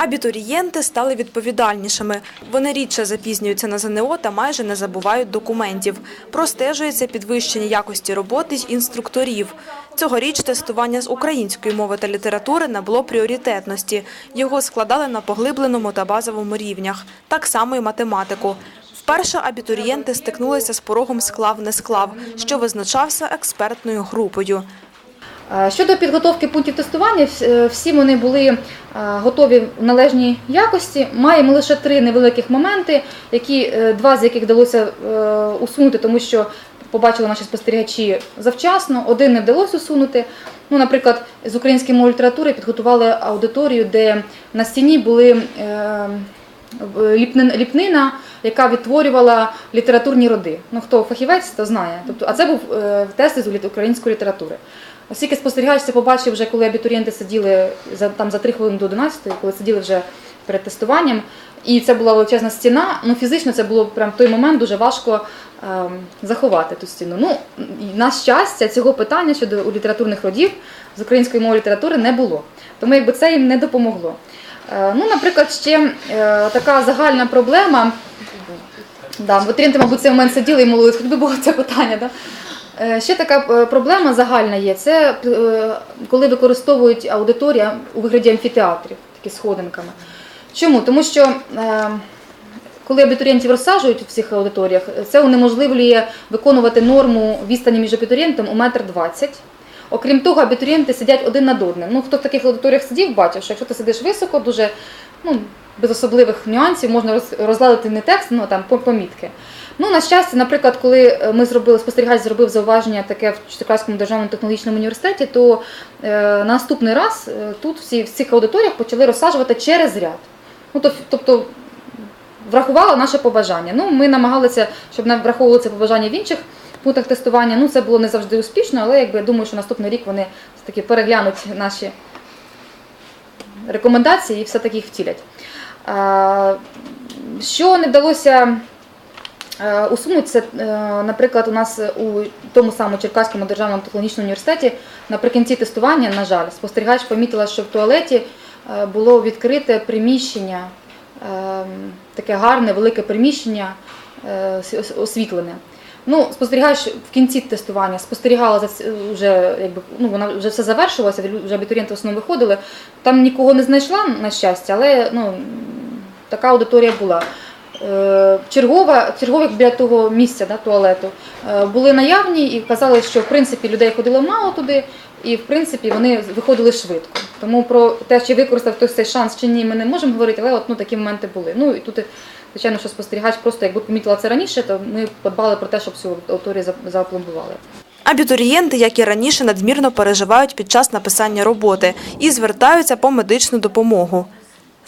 Абітурієнти стали відповідальнішими. Вони рідше запізнюються на ЗНО та майже не забувають документів. Простежується підвищення якості роботи й інструкторів. Цьогоріч тестування з української мови та літератури набуло пріоритетності. Його складали на поглибленому та базовому рівнях. Так само і математику. Вперше абітурієнти стикнулися з порогом склав-не склав, що визначався експертною групою. Е, Щодо підготовки пунктів тестування, е, всі вони були е, готові в належній якості. Маємо лише три невеликих моменти, які два з яких вдалося усунути, тому що побачили наші спостерігачі завчасно. Один не вдалося усунути. Ну, наприклад, з української мови літератури підготували аудиторію, де на стіні були ліпнина, яка відтворювала літературні роди. Ну хто фахівець, то знає. Тобто, а це був тест з української літератури. Оскільки спостерігач це побачив вже, коли абітурієнти сиділи за там за 3 хвилини до 11, коли сиділи вже перед тестуванням, і це була величезна стіна. Ну фізично це було прям в той момент дуже важко ем, заховати ту стіну. Ну на щастя, цього питання щодо у літературних родів з української мови літератури не було. Тому якби це їм не допомогло. Е, ну, наприклад, ще е, така загальна проблема. Да, абітурієнти, мабуть, цей момент сиділи і молились, хоч би було це питання. Да? Е, Ще така е, проблема загальна є. Це е, коли використовують аудиторія у вигляді амфітеатрів, такі сходинками. Чому? Тому що коли абітурієнтів розсаджують у всіх аудиторіях, це унеможливлює виконувати норму відстані між абітурієнтом у метр двадцять. Окрім того, абітурієнти сидять один над одним. Ну, хто в таких аудиторіях сидів, бачив, що якщо ти сидиш високо, дуже ну, без особливих нюансів можна розладити не текст, ну там помітки. Ну, на щастя, наприклад, коли е, ми зробили, спостерігач зробив зауваження таке в Черкаському державному технологічному університеті, то е, наступний раз е, тут всі в цих аудиторіях почали розсаджувати через ряд. Ну, то, тобто врахувала наше побажання. Ну, ми намагалися, щоб нам враховували це побажання в інших пунктах тестування. Ну, це було не завжди успішно, але якби я думаю, що наступний рік вони все-таки переглянуть наші рекомендації і все-таки їх втілять. Що не вдалося е, усунути, це, наприклад, у нас у тому самому Черкаському державному технологічному університеті наприкінці тестування, на жаль, спостерігач помітила, що в туалеті е, було відкрите приміщення, е, таке гарне, велике приміщення е, освітлене. Ну, спостерігаєш в кінці тестування спостерігала за ц- вже, якби ну вона вже все завершилося, вже абітурієнти в основному виходили. Там нікого не знайшла, на щастя, але ну така аудиторія була. Е, Чергова, чергових біля того місця да, туалету е, були наявні і казали, що в принципі людей ходило мало туди, і в принципі вони виходили швидко. Тому про те, чи використав хтось цей шанс чи ні, ми не можемо говорити, але от ну, такі моменти були. Ну і тут, звичайно, що спостерігач просто якби помітила це раніше, то ми подбали про те, щоб цю аудиторію за- заапломбували. Абітурієнти, як і раніше, надмірно переживають під час написання роботи і звертаються по медичну допомогу.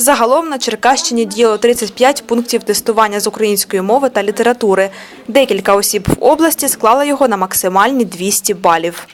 Загалом на Черкащині діяло 35 пунктів тестування з української мови та літератури. Декілька осіб в області склали його на максимальні 200 балів.